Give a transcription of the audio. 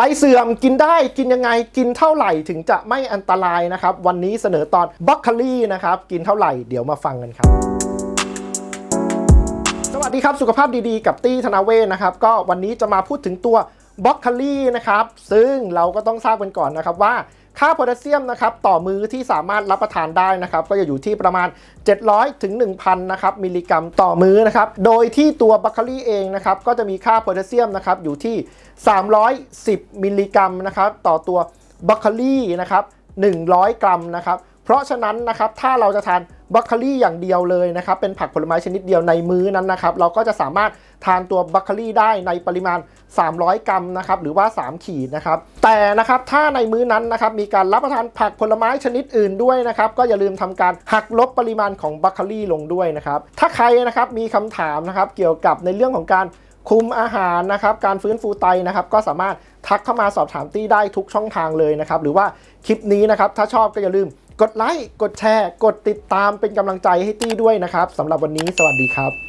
ไตเสื่อมกินได้กินยังไงกินเท่าไหร่ถึงจะไม่อันตรายนะครับ วันนี้เสนอตอนบล็อกคลี่นะครับ กินเท่าไหร่เดี๋ยวมาฟังกันครับสวัสดีครับสุขภาพดีๆ กับตี้ธนาเวศนะครับ ก็วันนี้จะมาพูดถึงตัวบล็อกคลี่นะครับ ซึ่งเราก็ต้องทราบกันก่อนนะครับว่า ค่าโพแทสเซียมนะครับต่อมื้อที่สามารถรับประทานได้นะครับก็จะอยู่ที่ประมาณ 700ถึง1,000นะครับมิลลิกรัมต่อมื้อนะครับโดยที่ตัวบล็อกโคลี่เองนะครับก็จะมีค่าโพแทสเซียมนะครับอยู่ที่ 310 มิลลิกรัมนะครับต่อตัวบล็อกโคลี่นะครับ100 กรัมนะครับ เพราะฉะนั้นนะครับถ้าเราจะทานบรอกโคลีอย่างเดียวเลยนะครับเป็นผักผลไม้ชนิดเดียวในมื้อนั้นนะครับเราก็จะสามารถทานตัวบรอกโคลีได้ในปริมาณ 300 กรัมนะครับหรือว่า 3 ขีดนะครับแต่นะครับถ้าในมื้อนั้นนะครับมีการรับประทานผักผลไม้ชนิดอื่นด้วยนะครับก็อย่าลืมทำการหักลบปริมาณของบรอกโคลีลงด้วยนะครับถ้าใครนะครับมีคำถามนะครับเกี่ยวกับในเรื่องของการคุมอาหารนะครับ การฟื้นฟูไตนะครับ ก็สามารถทักเข้ามาสอบถามตี้ได้ทุกช่องทางเลยนะครับ หรือว่าคลิปนี้นะครับ ถ้าชอบก็อย่าลืม กดไลค์กดแชร์ กดติดตามเป็นกำลังใจให้ตี้ด้วยนะครับสำหรับวันนี้สวัสดีครับ